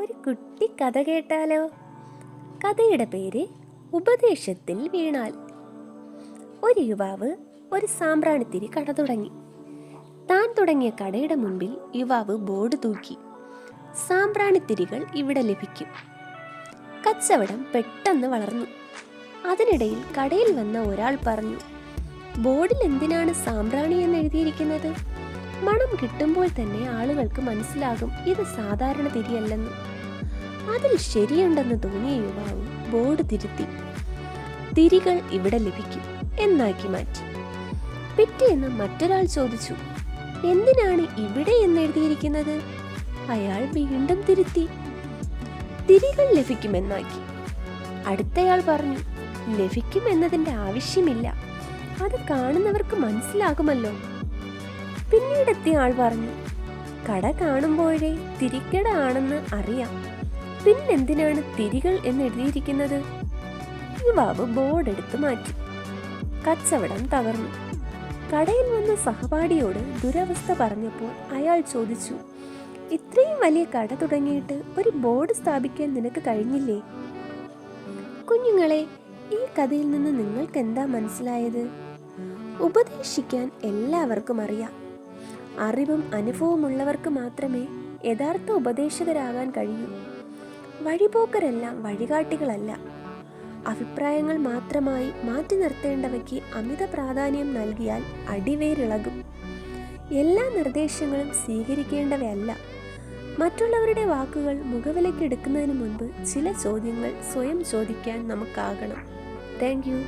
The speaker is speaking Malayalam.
ഒരു കുട്ടി കഥ കേട്ടാലോ? കഥയുടെ പേര് ഉപദേശത്തിൽ വീണാൽ. ഒരു യുവാവ് ഒരു സാമ്പ്രാണിത്തിരി കട തുടങ്ങി. താൻ തുടങ്ങിയ കടയുടെ മുൻപിൽ യുവാവ് ബോർഡ് തൂക്കി. സാമ്പ്രാണിത്തിരികൾ ഇവിടെ ലഭിക്കും. കച്ചവടം പെട്ടെന്ന് വളർന്നു. അതിനിടയിൽ കടയിൽ വന്ന ഒരാൾ പറഞ്ഞു ബോർഡിൽ എന്തിനാണ് സാമ്പ്രാണി എന്ന് എഴുതിയിരിക്കുന്നത്? മണം കിട്ടുമ്പോൾ തന്നെ ആളുകൾക്ക് മനസ്സിലാകും ഇത് സാധാരണ തിരിയല്ലെന്ന്. അതിൽ ശരിയുണ്ടെന്ന് തോന്നിയ യുവാവ് ബോർഡ് തിരുത്തി. തിരികൾ ഇവിടെ ലഭിക്കും എന്നാക്കി മാറ്റി. പിറ്റേന്ന് മറ്റൊരാൾ ചോദിച്ചു എന്തിനാണ് ഇവിടെ എന്ന് എഴുതിയിരിക്കുന്നത്? അയാൾ വീണ്ടും തിരുത്തി. തിരികൾ ലഭിക്കുമെന്നാക്കി. അടുത്തയാൾ പറഞ്ഞു ലഭിക്കും എന്നതിന്റെ ആവശ്യമില്ല. അത് കാണുന്നവർക്ക് മനസ്സിലാകുമല്ലോ. പിന്നീടെത്തിയ ആൾ പറഞ്ഞു കട കാണുമ്പോഴേ തിരിക്കട ആണെന്ന് അറിയാം. പിന്നെന്തിനാണ് തിരികൾ എന്ന് എഴുതിയിരിക്കുന്നത്? യുവാവ് ബോർഡ് എടുത്ത് മാറ്റി. കച്ചവടം തകർന്നു. കടയിൽ വന്ന സഹപാഠിയോട് ദുരവസ്ഥ പറഞ്ഞപ്പോൾ അയാൾ ചോദിച്ചു ഇത്രയും വലിയ കട തുടങ്ങിയിട്ട് ഒരു ബോർഡ് സ്ഥാപിക്കാൻ നിനക്ക് കഴിഞ്ഞില്ലേ? കുഞ്ഞുങ്ങളെ ഈ കഥയിൽ നിന്ന് നിങ്ങൾക്ക് എന്താ മനസ്സിലായത്? ഉപദേശിക്കാൻ എല്ലാവർക്കും അറിയാം. അറിവും അനുഭവമുള്ളവർക്ക് മാത്രമേ യഥാർത്ഥ ഉപദേശകരാകാൻ കഴിയൂ. വഴിപോക്കരെല്ലാം വഴികാട്ടികളല്ല. അഭിപ്രായങ്ങൾ മാത്രമായി മാറ്റി നിർത്തേണ്ടവയ്ക്ക് അമിത പ്രാധാന്യം നൽകിയാൽ അടിവേരിളകും. എല്ലാ നിർദ്ദേശങ്ങളും സ്വീകരിക്കേണ്ടവയല്ല. മറ്റുള്ളവരുടെ വാക്കുകൾ മുഖവിലക്കെടുക്കുന്നതിന് മുൻപ് ചില ചോദ്യങ്ങൾ സ്വയം ചോദിക്കാൻ നമുക്കാകണം. താങ്ക്